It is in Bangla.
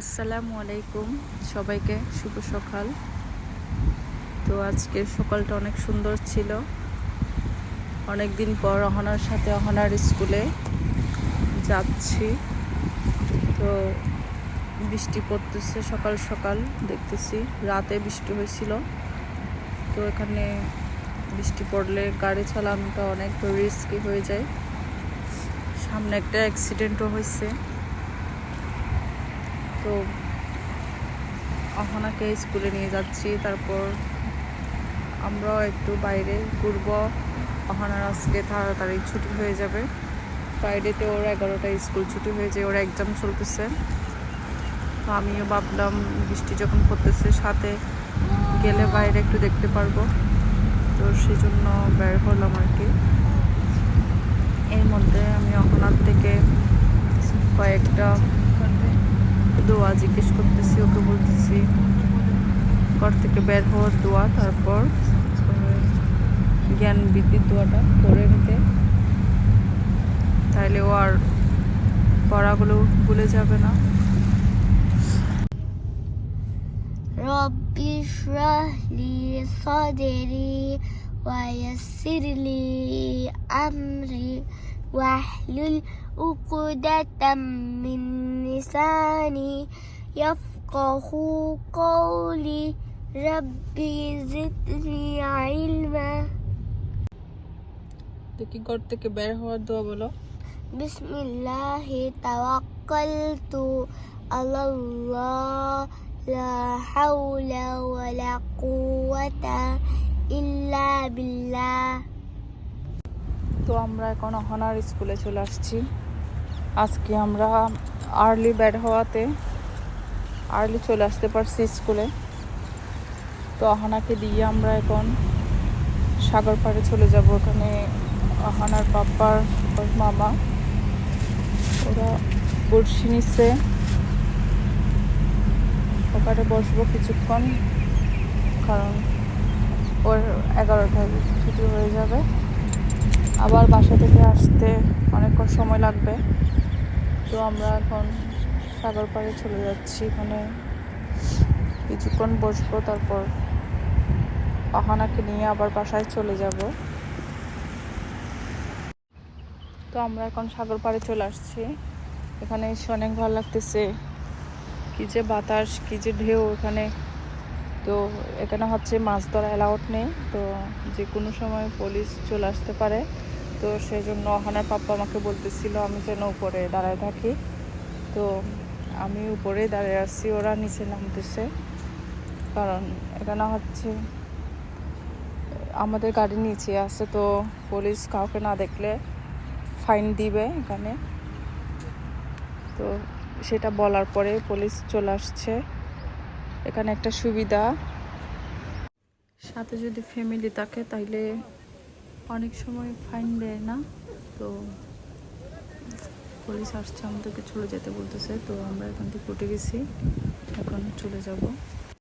আসসালামু আলাইকুম সবাইকে, শুভ সকাল। তো আজকের সকালটা অনেক সুন্দর ছিল। অনেক দিন পর অহনার সাথে অহনার স্কুলে যাচ্ছি। তো বৃষ্টি পড়তেছে সকাল সকাল, দেখতেছি। রাতে বৃষ্টি হয়েছিল। তো এখানে বৃষ্টি পড়লে গাড়ি চালানোটা অনেক রিস্কি হয়ে যায়। সামনে একটা অ্যাক্সিডেন্টও হয়েছে। তো অহনাকে স্কুলে নিয়ে যাচ্ছি। তারপর আমরাও একটু বাইরে ঘুরবো। অহনার আজকে তাড়াতাড়ি ছুটি হয়ে যাবে। ফ্রাইডেতে ওর এগারোটায় স্কুল ছুটি হয়ে যায়, ওর এক্সাম চলতেছে। তো আমিও ভাবলাম, বৃষ্টি যখন পড়তেছে সাথে গেলে বাইরে একটু দেখতে পারব। তো সেই জন্য বের হলাম আর কি। এর মধ্যে আমি অহনার থেকে কয়েকটা দোয়া জিজ্ঞেস করতেছি ওকে বলতেছি ঘর থেকে বের হওয়ার দোয়া তারপর আহ, জ্ঞান বৃদ্ধির দোয়াটা করে নিতে তাইলে ও আর পড়াগুলো ভুলে যাবে না رب اشرح لي صدري ويسر لي أمري واحلل عقدة من لساني يفقه قولي ربي زدني علما দেখি ঘর থেকে বের হওয়ার দোয়া বলো بسم الله توكلت على الله لا حول ولا قوة إلا بالله তো আমরা এখন অহনার স্কুলে চলে আসছি। আজকে আমরা আর্লি বের হওয়াতে আর্লি চলে আসতে পারছি স্কুলে। তো অহনাকে দিয়ে আমরা এখন সাগর পাড়ে চলে যাব। ওখানে অহনার পাপার ওর মামা, ওরা বড়শি নিচ্ছে ওখানে বসবো কিছুক্ষণ, কারণ ওর এগারোটায় ছুটি হয়ে যাবে। আবার বাসা থেকে আসতে অনেকক্ষণ সময় লাগবে। তো আমরা এখন সাগর পাড়ে চলে যাচ্ছি। এখানে কিছুক্ষণ বসবো, তারপর অহানাকে নিয়ে আবার বাসায় চলে যাব। তো আমরা এখন সাগর পাড়ে চলে আসছি। এখানে এসে অনেক ভালো লাগতেছে। কী যে বাতাস, কী যে ঢেউ, এখানে তো এখানে হচ্ছে মাছ ধরা অ্যালাউড নেই, তো যে কোনো সময় পুলিশ চলে আসতে পারে। তো সেই জন্য অহানার পাপ্পা আমাকে বলতেছিল, আমি যেন উপরে দাঁড়ায় থাকি। তো আমি উপরে দাঁড়িয়ে আসছি ওরা নিচে নামতেছে। কারণ এখানে হচ্ছে আমাদের গাড়ি নিচে আছে, তো পুলিশ কাউকে না দেখলে ফাইন দিবে এখানে। তো সেটা বলার পরে পুলিশ চলে আসছে। এখানে একটা সুবিধা। সাথে যদি ফ্যামিলি থাকে, তাইলে অনেক সময় ফাইন দেয় না। তো পুলিশ আসছে, আমাদেরকে চলে যেতে বলতেছে। তো আমরা এখান থেকে উঠে গেছি। এখন চলে যাব।